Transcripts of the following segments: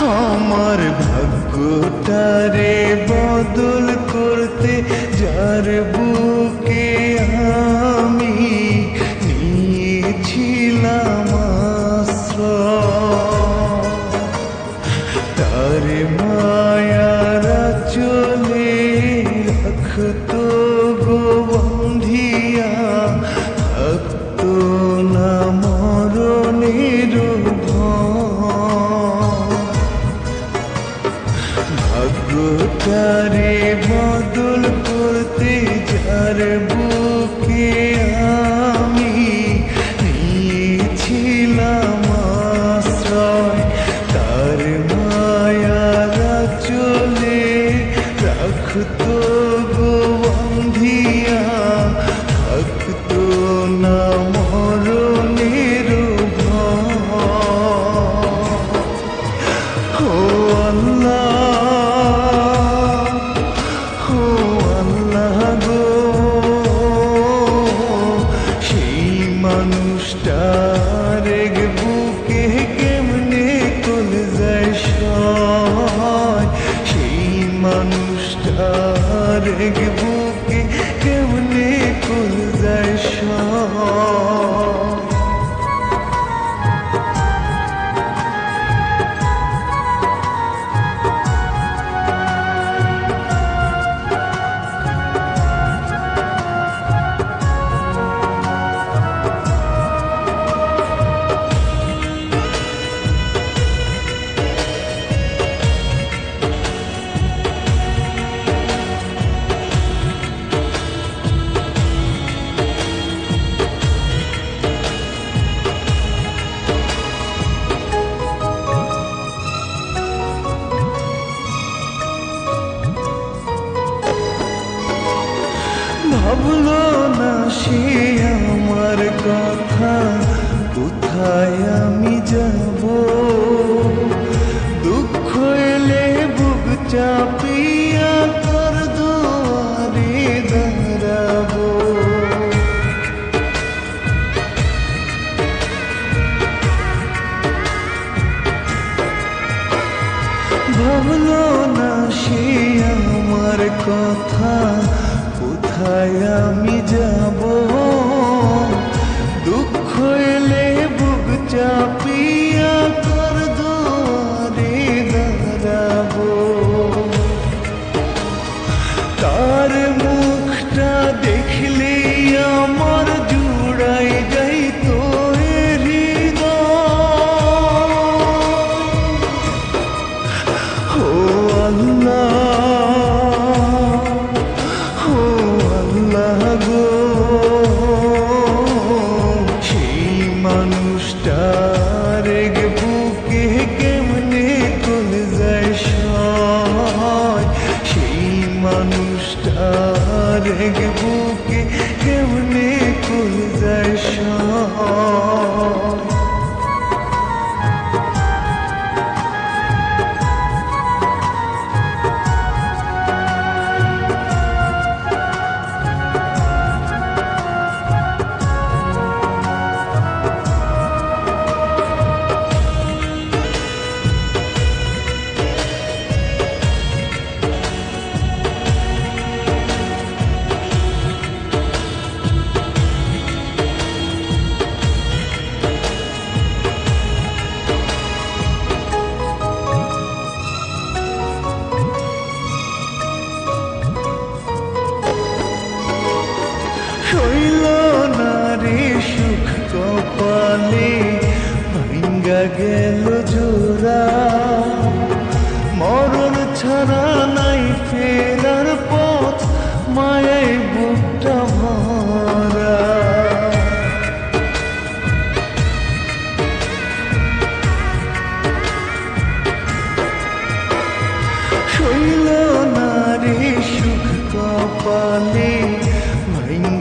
আমার ভাগ্যটারে বদল করতে যার বুকে আমি আরেক বুকে কেমনে কুল যায় ভাবলো না সে আমার কথা, কোথায় আমি যাব? দুঃখ এলে বুক চাপিয়া তোর দুয়ারে দাঁড়াবো। ভাবলো না সে আমার কথা কোথায় আমি যাব? মানুষটা রেগে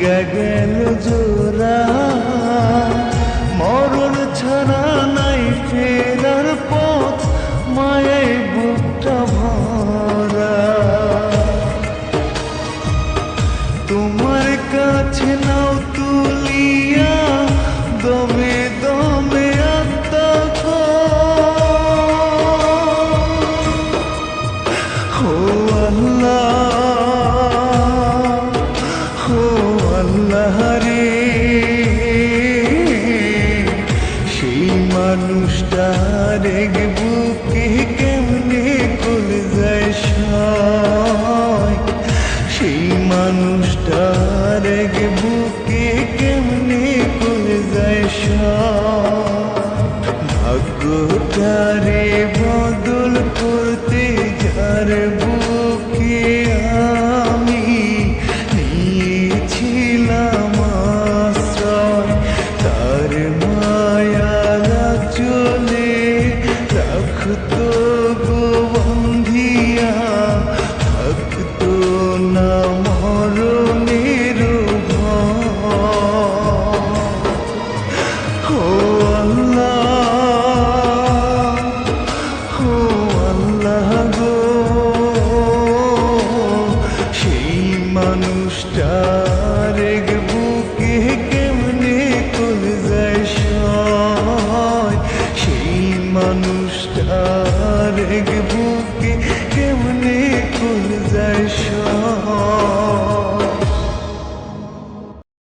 গগন জোড়া। মরণ ছাড়া নাই ফেরার পথ মায়ের বুকটা ভরা। তোমার কাছে রাখতো গো বন্ধিয়া থাকতো না মরণের ও আল্লাহ